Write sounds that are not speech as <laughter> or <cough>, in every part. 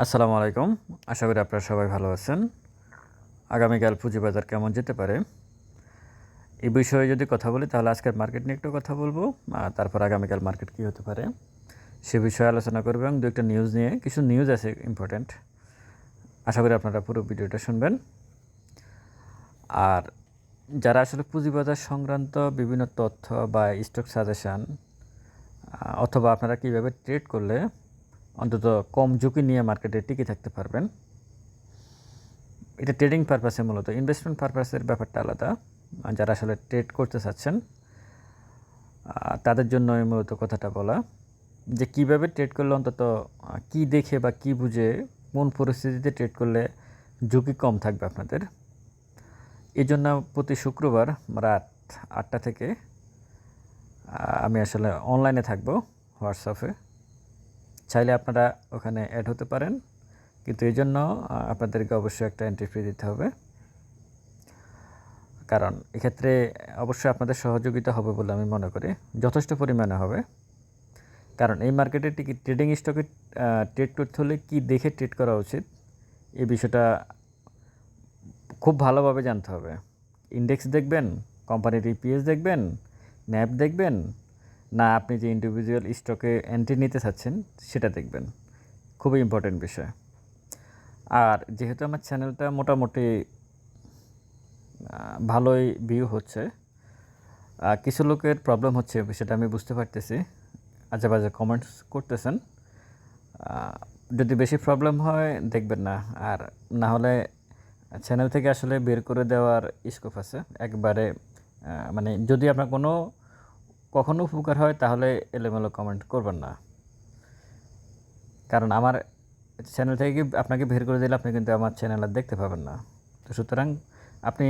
আসসালামু আলাইকুম। আশা করি আপনারা সবাই ভালো আছেন। আগামীকাল পুঁজিবাজার কেমন যেতে পারে এই বিষয়ে যদি কথা বলি, তাহলে আজকের মার্কেট নিয়ে একটু কথা বলব তারপর আগামীকাল মার্কেট কী হতে পারে সে বিষয়ে আলোচনা করব এবং দু একটা নিউজ নিয়ে। কিছু নিউজ আছে ইম্পর্ট্যান্ট আশা করি আপনারা পুরো ভিডিওটা শুনবেন। আর যারা আসলে পুঁজিবাজার সংক্রান্ত বিভিন্ন তথ্য বা স্টক সাজেশান অথবা আপনারা কীভাবে ট্রেড করলে অন্তত কম ঝুঁকি নিয়ে মার্কেটে টিকে থাকতে পারবেন। এটা ট্রেডিং পারপাসে মূলত ইনভেস্টমেন্ট পারপাসের ব্যাপারটা আলাদা। যারা আসলে ট্রেড করতে চাচ্ছেন তাদের জন্য মূলত কথাটা বলা যে কীভাবে ট্রেড করলে অন্তত কি দেখে বা কি বুঝে, কোন পরিস্থিতিতে ট্রেড করলে ঝুঁকি কম থাকবে আপনাদের। এই জন্য প্রতি শুক্রবার রাত আটটা থেকে আমি আসলে অনলাইনে থাকব, হোয়াটসঅ্যাপে। চাইলে আপনারা ওখানে অ্যাড হতে পারেন। কিন্তু এই জন্য আপনাদেরকে অবশ্যই একটা এন্ট্রি ফি দিতে হবে। কারণ এক্ষেত্রে অবশ্যই আপনাদের সহযোগিতা হবে বলে আমি মনে করি। যথেষ্ট পরিমাণে হবে। কারণ এই মার্কেটে ট্রেডিং স্টকে ট্রেড করতে হলে কী দেখে ট্রেড করা উচিত এই বিষয়টা খুব ভালোভাবে জানতে হবে। ইন্ডেক্স দেখবেন কোম্পানির ইপিএস দেখবেন ন্যাপ দেখবেন না, আপনি যে ইন্ডিভিজুয়াল স্টকে এন্ট্রি নিতে চাচ্ছেন, সেটা দেখবেন। খুবই ইম্পর্টেন্ট বিষয়। আর যেহেতু আমার চ্যানেলটা মোটামুটি ভালোই ভিউ হচ্ছে কিছু লোকের প্রবলেম হচ্ছে সেটা আমি বুঝতে পারতেছি। আজে বাজে কমেন্টস করতেছেন যদি বেশি প্রবলেম হয়, দেখবেন না। আর না হলে চ্যানেল থেকে আসলে বের করে দেওয়ার স্কোপ আছে। একবারে মানে যদি আপনার কোনো কখনো উপকার হয়, তাহলে এলোমেলো কমেন্ট করবেন না। কারণ আমার চ্যানেল থেকে আপনাকে বের করে দিলে আপনি কিন্তু আমার চ্যানেল আর দেখতে পাবেন না। তো সুতরাং আপনি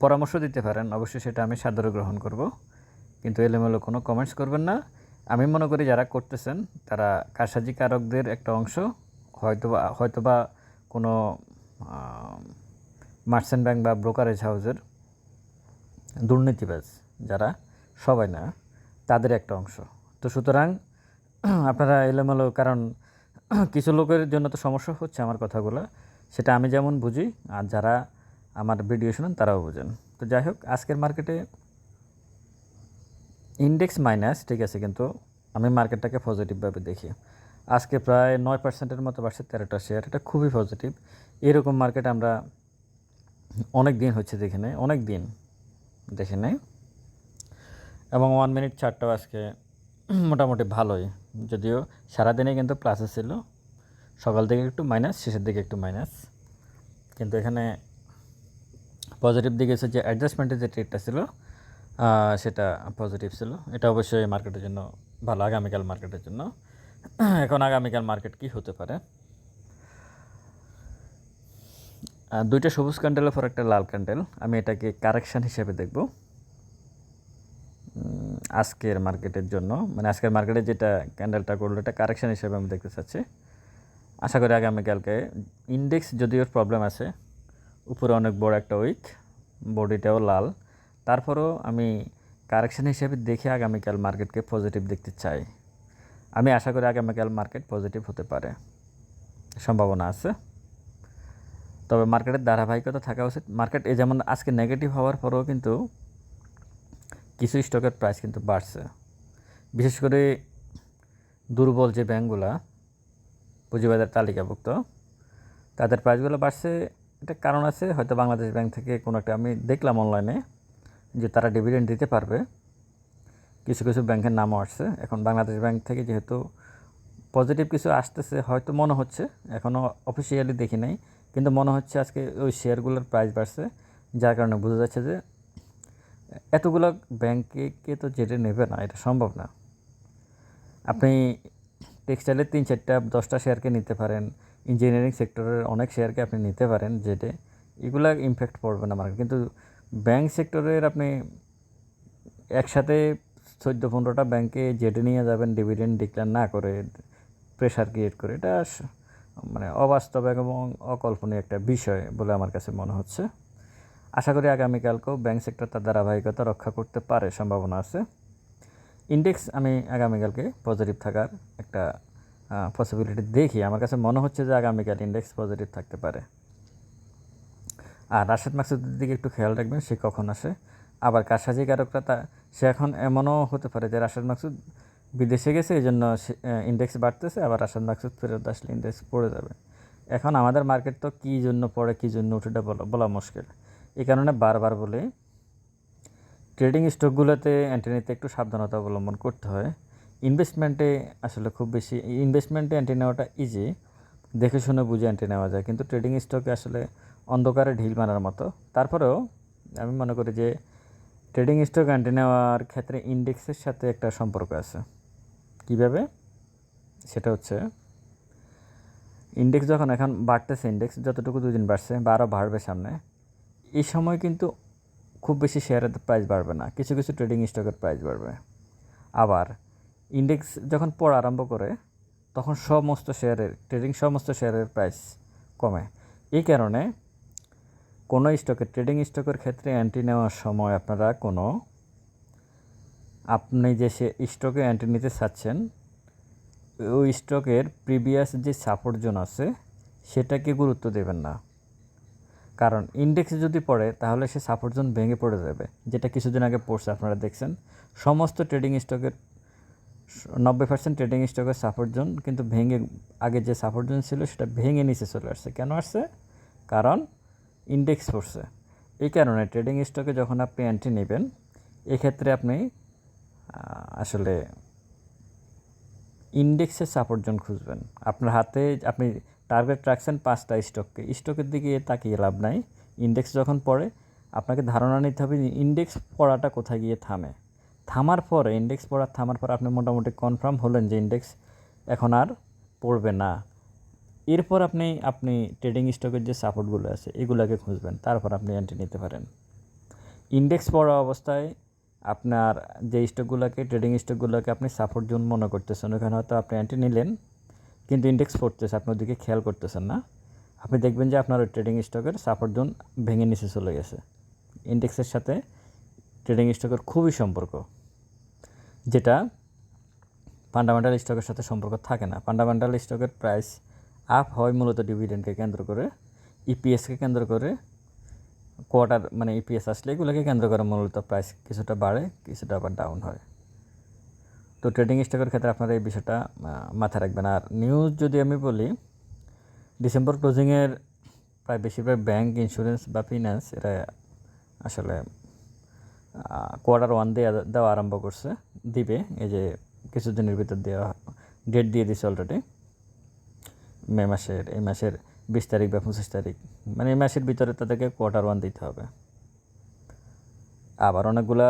পরামর্শ দিতে পারেন, অবশ্যই সেটা আমি সাদরে গ্রহণ করব। কিন্তু এলোমেলো কোনো কমেন্টস করবেন না। আমি মনে করি যারা করতেছেন, তারা কারসাজি কারকদের একটা অংশ। হয়তোবা হয়তোবা কোনো মার্চেন্ট ব্যাংক বা ব্রোকারেজ হাউসের দুর্নীতিবাজ যারা সবাই না, তাদের একটা অংশ। তো সুতরাং <clears throat> আপনারা এলোমেলো, কারণ <clears throat> কিছু লোকের জন্য তো সমস্যা হচ্ছে আমার কথাগুলো। সেটা আমি যেমন বুঝি, আর যারা আমার ভিডিও শুনেন তারাও বোঝেন। তো যাই হোক, আজকের মার্কেটে ইন্ডেক্স মাইনাস ঠিক আছে, কিন্তু আমি মার্কেটটাকে পজিটিভভাবে দেখি। আজকে প্রায় নয় পার্সেন্টের মতো বাড়ছে তেরোটা শেয়ার এটা খুবই পজিটিভ এরকম মার্কেট আমরা অনেক দিন হচ্ছে দেখে নেই, অনেক দিন দেখে নেই। এবং ওয়ান মিনিট চারটাও আজকে মোটামুটি ভালোই। যদিও সারাদিনে কিন্তু প্লাসে ছিল। সকাল থেকে একটু মাইনাস শেষের দিকে একটু মাইনাস কিন্তু এখানে পজিটিভ দিকে এসে যে অ্যাডজাস্টমেন্টের যে ট্রেডটা ছিল সেটা পজিটিভ ছিল। এটা অবশ্যই মার্কেটের জন্য ভালো, আগামীকাল মার্কেটের জন্য। এখন আগামীকাল মার্কেট কি হতে পারে? দুইটা সবুজ ক্যান্ডেলের পর একটা লাল ক্যান্ডেল আমি এটাকে কারেকশান হিসেবে দেখব। আজকের মার্কেটের জন্য মানে আজকের মার্কেটে যেটা ক্যান্ডেলটা করল, এটা কারেকশান হিসেবে আমি দেখতে চাচ্ছি। আশা করি আগামীকালকে ইন্ডেক্স যদিও প্রবলেম আছে, উপরে অনেক বড় একটা উইক বডিটাও লাল। তারপরেও আমি কারেকশান হিসেবে দেখে আগামীকাল মার্কেটকে পজিটিভ দেখতে চাই। আমি আশা করি আগামীকাল মার্কেট পজিটিভ হতে পারে। সম্ভাবনা আছে। তবে মার্কেটের ধারাবাহিকতা থাকা উচিত। মার্কেট এই যেমন আজকে নেগেটিভ হওয়ার পরেও কিন্তু কিছু স্টকের প্রাইস কিন্তু বাড়ছে। বিশেষ করে দুর্বল যে ব্যাঙ্কগুলা পুঁজিবাজার তালিকাভুক্ত, তাদের প্রাইসগুলো বাড়ছে। এটা কারণ আছে, হয়তো বাংলাদেশ ব্যাংক থেকে কোনো একটা আমি দেখলাম অনলাইনে যে তারা ডিভিডেন্ড দিতে পারবে। কিছু কিছু ব্যাংকের নামও আসছে। এখন বাংলাদেশ ব্যাংক থেকে যেহেতু পজিটিভ কিছু আসতেছে, হয়তো মনে হচ্ছে এখনও অফিসিয়ালি দেখি নাই। কিন্তু মনে হচ্ছে আজকে ওই শেয়ারগুলোর প্রাইস বাড়ছে, যার কারণে বোঝা যাচ্ছে যে এতগুলো ব্যাংকে তো যেটা নেবে না, এটা সম্ভব না। আপনি টেক্সটাইলের তিন চারটা, দশটা শেয়ারকে নিতে পারেন ইঞ্জিনিয়ারিং সেক্টরের অনেক শেয়ারকে আপনি নিতে পারেন যেটে এগুলো ইমপ্যাক্ট পড়বে না মার্কেট কিন্তু ব্যাংক সেক্টরের আপনি একসাথে চোদ্দ, পনেরোটা ব্যাংকে যেটে নিয়ে যাবেন ডিভিডেন্ড ডিক্লেয়ার না করে প্রেশার ক্রিয়েট করে, এটা মানে অবাস্তব এবং অকল্পনীয় একটা বিষয় বলে আমার কাছে মনে হচ্ছে। আশা করি আগামীকালকেও ব্যাংক সেক্টর তার ধারাবাহিকতা রক্ষা করতে পারে, সম্ভাবনা আছে। ইন্ডেক্স আমি আগামীকালকে পজিটিভ থাকার একটা পসিবিলিটি দেখি। আমার কাছে মনে হচ্ছে যে আগামীকাল ইন্ডেক্স পজিটিভ থাকতে পারে। আর রাশেদ মাকসুদের দিকে একটু খেয়াল রাখবেন, সে কখন আসে? আবার কারসাজি কারকরা তা, সে এখন এমনও হতে পারে যে রাশেদ মাকসুদ বিদেশে গেছে এই জন্য ইন্ডেক্স বাড়তেছে, আবার রাশেদ মাকসুদ ফেরত আসলে ইন্ডেক্স পড়ে যাবে। এখন আমাদের মার্কেট তো কী জন্য পড়ে, কী জন্য উঠেটা বলা বলা মুশকিল। এই কারণে বারবার বলে ট্রেডিং স্টকগুলোতে এন্ট্রি নিতে একটু সাবধানতা অবলম্বন করতে হয়। ইনভেস্টমেন্টে আসলে খুব বেশি ইনভেস্টমেন্টে এন্ট্রি নেওয়াটা ইজি দেখে শুনে বুঝে এন্ট্রি নেওয়া যায়। কিন্তু ট্রেডিং স্টকে আসলে অন্ধকারে ঢিল মারার মতো। তারপরেও আমি মনে করি যে ট্রেডিং স্টক এন্ট্রি নেওয়ার ক্ষেত্রে ইন্ডেক্সের সাথে একটা সম্পর্ক আছে। কীভাবে? সেটা হচ্ছে ইন্ডেক্স যখন এখন বাড়তেছে ইন্ডেক্স যতটুকু দুদিন বাড়ছে বা আরও বাড়বে সামনে। এই সময় কিন্তু খুব বেশি শেয়ারের প্রাইস বাড়বে না। কিছু কিছু ট্রেডিং স্টকের প্রাইস বাড়বে। আবার ইন্ডেক্স যখন পড়া আরম্ভ করে, তখন সমস্ত শেয়ারের ট্রেডিং সমস্ত শেয়ারের প্রাইস কমে। এই কারণে কোনো স্টকের ট্রেডিং স্টকের ক্ষেত্রে অ্যান্টি নেওয়ার সময় আপনারা কোনো, আপনি যে সে স্টকে অ্যান্টি নিতে চাচ্ছেন, ওই স্টকের প্রিভিয়াস যে সাপোর্ট জোন আছে, সেটাকে গুরুত্ব দেবেন না। কারণ ইন্ডেক্সে যদি পড়ে, তাহলে সে সাপোর্ট জোন ভেঙে পড়ে যাবে, যেটা কিছুদিন আগে পড়ছে, আপনারা দেখছেন। সমস্ত ট্রেডিং স্টকের নব্বই পার্সেন্ট ট্রেডিং স্টকের সাপোর্ট জোন কিন্তু ভেঙে, আগে যে সাপোর্ট জোন ছিল, সেটা ভেঙে নিচে চলে আসছে। কেন আসছে? কারণ ইন্ডেক্স পড়ছে। এই কারণে ট্রেডিং স্টকে যখন আপনি এন্ট্রি নেবেন, এক্ষেত্রে আপনি আসলে ইন্ডেক্সের সাপোর্ট জোন খুঁজবেন। আপনার হাতে আপনি টার্গেট রাখছেন পাঁচটা স্টককে স্টকের দিকে তাকিয়ে লাভ নাই। ইন্ডেক্স যখন পড়ে, আপনাকে ধারণা নিতে হবে যে ইন্ডেক্স পড়াটা কোথায় গিয়ে থামে। থামার পরে ইন্ডেক্স পড়ার, থামার পর আপনি মোটামুটি কনফার্ম হলেন যে ইন্ডেক্স এখন আর পড়বে না। এরপর আপনি আপনি ট্রেডিং স্টকের যে সাপোর্টগুলো আছে, এগুলোকে খুঁজবেন। তারপর আপনি এন্ট্রি নিতে পারেন। ইন্ডেক্স পড়া অবস্থায় আপনার যে স্টকগুলোকে ট্রেডিং স্টকগুলোকে আপনি সাপোর্ট জোন মনে করতেছেন, ওখানে হয়তো আপনি এন্ট্রি নিলেন। কিন্তু ইন্ডেক্স পড়তেছে, আপনি ওদিকে খেয়াল করতেছেন না। আপনি দেখবেন যে আপনার ওই ট্রেডিং স্টকের সাপোর্ট জোন ভেঙে নিচে চলে গেছে। ইন্ডেক্সের সাথে ট্রেডিং স্টকের খুবই সম্পর্ক, যেটা ফান্ডামেন্টাল স্টকের সাথে সম্পর্ক থাকে না। ফান্ডামেন্টাল স্টকের প্রাইস আপ হয় মূলত ডিভিডেন্ডকে কেন্দ্র করে ইপিএসকে কেন্দ্র করে কোয়ার্টার মানে ইপিএস আসলে এগুলোকে কেন্দ্র করে মূলত প্রাইস কিছুটা বাড়ে, কিছুটা আবার ডাউন হয়। তো ট্রেডিং স্টকের ক্ষেত্রে আপনারা এই বিষয়টা মাথায় রাখবেন। আর নিউজ যদি আমি বলি ডিসেম্বর ক্লোজিংয়ের প্রায় বেশিরভাগ ব্যাংক ইন্স্যুরেন্স বা ফিন্যান্স এরা আসলে কোয়ার্টার ওয়ান দিয়ে, দেওয়া আরম্ভ করছে, দিবে। এই যে কিছুদিনের ভিতর দেওয়া ডেট দিয়ে দিছে অলরেডি মে মাসের, এই মাসের বিশ তারিখ বা পঁচিশ তারিখ। মানে এই মাসের ভিতরে তাদেরকে কোয়ার্টার ওয়ান দিতে হবে। আবার অনেকগুলা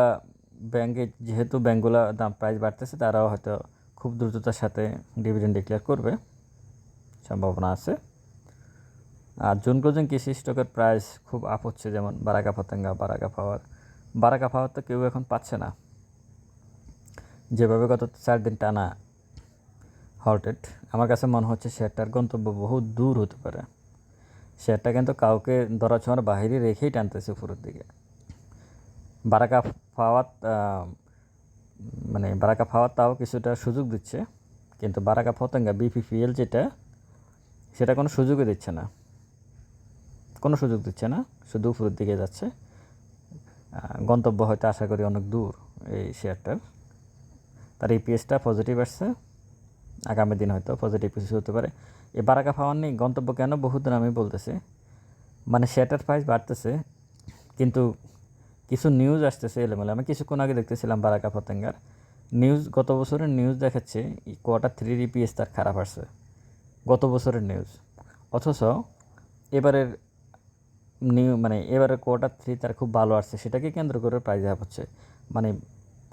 ব্যাংকে যেহেতু ব্যাংকগুলো দাম প্রাইস বাড়তেছে, তারাও হয়তো খুব দ্রুততার সাথে ডিভিডেন্ড ডিক্লেয়ার করবে। সম্ভাবনা আছে। আর জুন ক্লোজিং কৃষি স্টকের প্রাইস খুব আপ হচ্ছে, যেমন বারাকা পতেঙ্গা বারাকা পাওয়ার। বারাকা পাওয়ার তো কেউ এখন পাচ্ছে না। যেভাবে গত চার দিন টানা হল্টেড আমার কাছে মনে হচ্ছে শেয়ারটার গন্তব্য বহু দূর হতে পারে। শেয়ারটা কিন্তু কাউকে ধরা ছোঁয়ার বাহিরে রেখেই টানতেছে উপরের দিকে। বারাকা ফাওয়াত মানে বারাকা ফাওয়াত তাও কিছুটা সুযোগ দিচ্ছে। কিন্তু বারাকা ফতঙ্গা, বিপিপিএল যেটা, সেটা কোনো সুযোগই দিচ্ছে না। কোনো সুযোগ দিচ্ছে না, শুধু উপরের দিকে যাচ্ছে। গন্তব্য হয়তো আশা করি অনেক দূর এই শেয়ারটার। তার ইপিএসটা পজিটিভ আসছে। আগামী দিন হয়তো পজিটিভ কিছু হতে পারে। এই বারাকা ফাওয়ার নেই গন্তব্য কেন? বহুদিন আমি বলতেছি। মানে শেয়ারটার প্রাইস বাড়তেছে, কিন্তু কিছু নিউজ আসতেছে এলোমেলো। আমি কিছুক্ষণ আগে দেখতেছিলাম বারাকা পতেঙ্গার নিউজ গত বছরের নিউজ দেখাচ্ছে কোয়ার্টার থ্রি ইপিএস তার খারাপ আসছে। গত বছরের নিউজ অথচ এবারের নিউ মানে এবারের কোয়ার্টার থ্রি তার খুব ভালো আসছে। সেটাকে কেন্দ্র করে প্রাইজ আপ হচ্ছে। মানে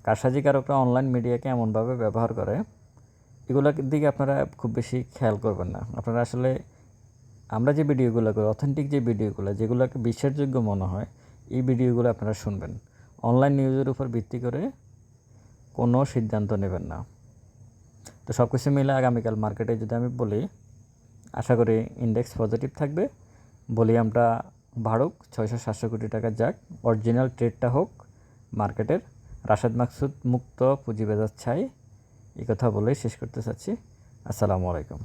কারসাজিকারকরা অনলাইন মিডিয়াকে এমনভাবে ব্যবহার করে, এগুলোর দিকে আপনারা খুব বেশি খেয়াল করবেন না। আপনারা আসলে আমরা যে ভিডিওগুলো করি অথেন্টিক যে ভিডিওগুলো যেগুলোকে বিশ্বাসযোগ্য মনে হয় এই ভিডিওগুলো আপনারা শুনবেন। অনলাইন নিউজের উপর ভিত্তি করে কোনো সিদ্ধান্ত নেবেন না। তো সব কিছু মিলে আগামীকাল মার্কেটে যদি আমি বলি, আশা করি ইন্ডেক্স পজিটিভ থাকবে। বলি আমরা ভাড়ুক ছয়শো সাতশো কোটি টাকা যাক। অরিজিনাল ট্রেডটা হোক, মার্কেটের। রাশেদ মাকসুদ মুক্ত পুঁজিবাজার ছাই। এই কথা বলেই শেষ করতে চাচ্ছি। আসসালামু আলাইকুম।